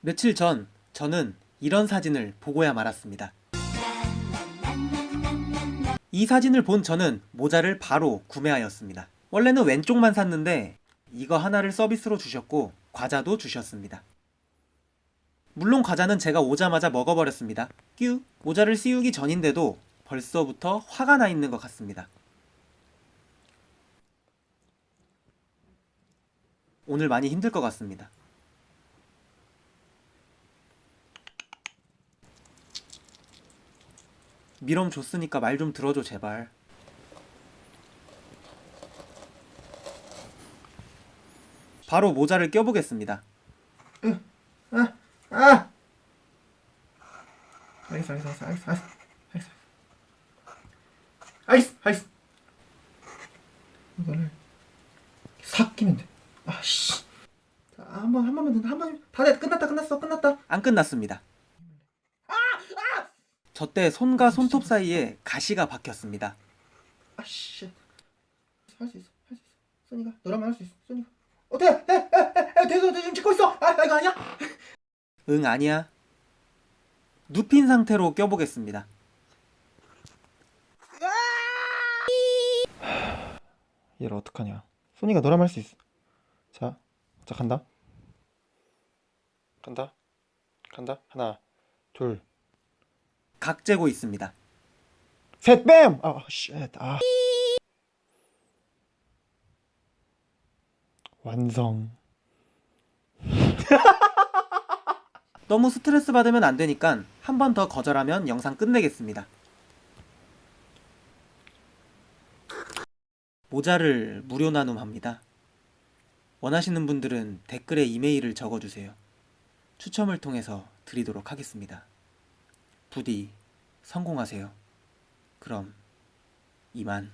며칠 전 저는 이런 사진을 보고야 말았습니다. 이 사진을 본 저는 모자를 바로 구매하였습니다. 원래는 왼쪽만 샀는데 이거 하나를 서비스로 주셨고 과자도 주셨습니다. 물론 과자는 제가 오자마자 먹어버렸습니다. 뀨 모자를 씌우기 전인데도 벌써부터 화가 나 있는 것 같습니다. 오늘 많이 힘들 것 같습니다. 미럼 줬으니까 말 좀 들어줘 제발. 바로 모자를 껴보겠습니다. 아, 아. 알겠어, 알겠어, 알겠어, 알겠어, 알겠어, 알겠어, 알겠어. 이거를 싹 끼면 돼. 아, 씨. 자, 한 번, 한 번만 더, 한 번, 다 됐, 끝났다, 끝났어, 끝났다. 안 끝났습니다. 저때 손과 손톱 사이에 가시가 박혔습니다. 아, 씨. 할 수 있어, 할 수 있어. 소니가, 너라면 할 수 있어, 소니가. 어때? 에, 에, 에, 에, 대서, 지금 찍고 있어. 아, 나 이거 아니야? 응 아니야. 눕힌 상태로 껴보겠습니다. 얘를 어떡하냐. 소니가 너라면 할 수 있어. 자, 자 간다. 간다. 간다. 하나, 둘, 각 재고 있습니다. 셋, 뺨! 아, 쉣. 아. 완성. 너무 스트레스 받으면 안 되니까 한 번 더 거절하면 영상 끝내겠습니다. 모자를 무료 나눔합니다. 원하시는 분들은 댓글에 이메일을 적어주세요. 추첨을 통해서 드리도록 하겠습니다. 부디 성공하세요. 그럼 이만.